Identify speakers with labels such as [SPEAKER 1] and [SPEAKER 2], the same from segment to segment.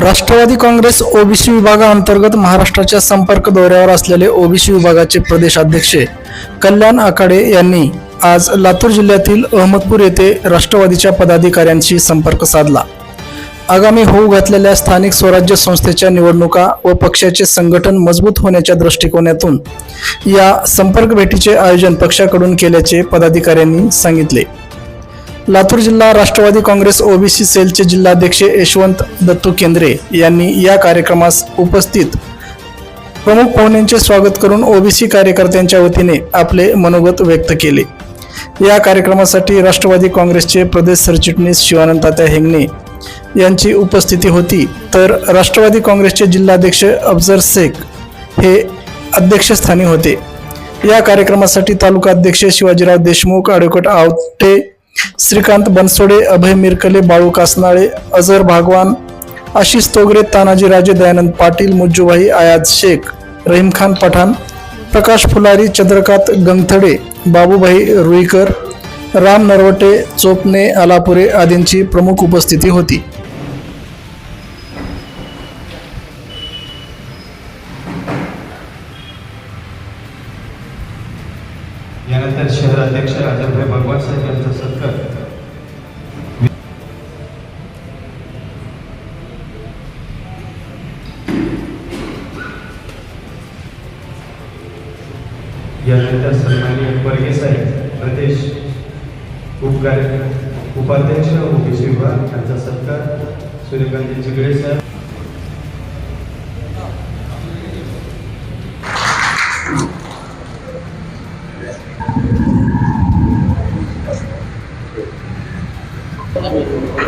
[SPEAKER 1] Rashtrawadi Congress OBC विभागाअंतर्गत महाराष्ट्राच्या संपर्क दौऱ्यावर असलेले ओबीसी विभागाचे प्रदेशाध्यक्ष कल्याण आखाडे यांनी आज लातूर जिल्ह्यातील अहमदपूर येथे राष्ट्रवादीच्या पदाधिकाऱ्यांशी संपर्क साधला. आगामी होऊ घातलेल्या स्थानिक स्वराज्य संस्थेच्या निवडणुका व पक्षाचे संघटन मजबूत होण्याच्या दृष्टिकोनातून या संपर्क भेटीचे आयोजन पक्षाकडून केल्याचे पदाधिकाऱ्यांनी सांगितले. लातूर जिल्हा राष्ट्रवादी काँग्रेस ओबीसी सेलचे जिल्हाध्यक्ष यशवंत दत्तू केंद्रे यांनी या कार्यक्रमास उपस्थित प्रमुख पाहुण्यांचे स्वागत करून ओबीसी कार्यकर्त्यांच्या वतीने आपले मनोगत व्यक्त केले. या कार्यक्रमासाठी राष्ट्रवादी काँग्रेसचे प्रदेश सरचिटणीस शिवानंद तात्या हेंगणे यांची उपस्थिती होती. तर राष्ट्रवादी काँग्रेसचे जिल्हाध्यक्ष अफजर शेख हे अध्यक्षस्थानी होते. या कार्यक्रमासाठी तालुका अध्यक्ष शिवाजीराव देशमुख ॲडव्होकेट आवटे श्रीकांत बनसोडे अभय मिरकले बाळू कासनाळे अझर भागवान आशिष तोगरे तानाजी राजे दयानंद पाटील मुज्जूभाई आयाज शेख रहीम खान पठाण प्रकाश फुलारी चंद्रकांत गंगथडे बाबूभाई रुईकर राम नरवटे चोपणे आलापुरे आदींची प्रमुख उपस्थिती होती.
[SPEAKER 2] यानंतर शहराध्यक्ष राजाभाई भगवान साहेब यानंतर सन्माननीय वर्गे साहेब प्रदेश उपकार्य उपाध्यक्ष ओबीसी विभाग यांचा सत्कार सूर्यकांत चिगळे साहेब.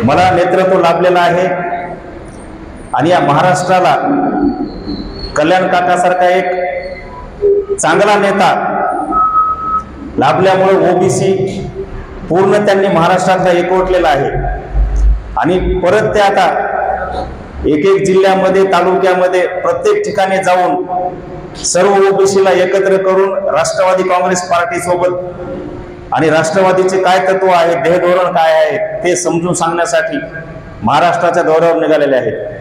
[SPEAKER 3] मला नेतृत्व लाभलेलं आहे. आणि या महाराष्ट्राला कल्याण काकासारखा एक चांगला नेता लाभल्यामुळे ओबीसी पूर्ण त्यांनी महाराष्ट्रातला एकवटलेला आहे. आणि परत ते आता एक एक जिल्ह्यामध्ये तालुक्यामध्ये प्रत्येक ठिकाणी जाऊन सर्व ओबीसीला एकत्र करून राष्ट्रवादी काँग्रेस पार्टी सोबत आणि राष्ट्रवादीचे काय तत्व आहे ध्येय धोरण काय आहे ते समजून सांगण्यासाठी महाराष्ट्राच्या दौऱ्यावर निघालेले आहेत.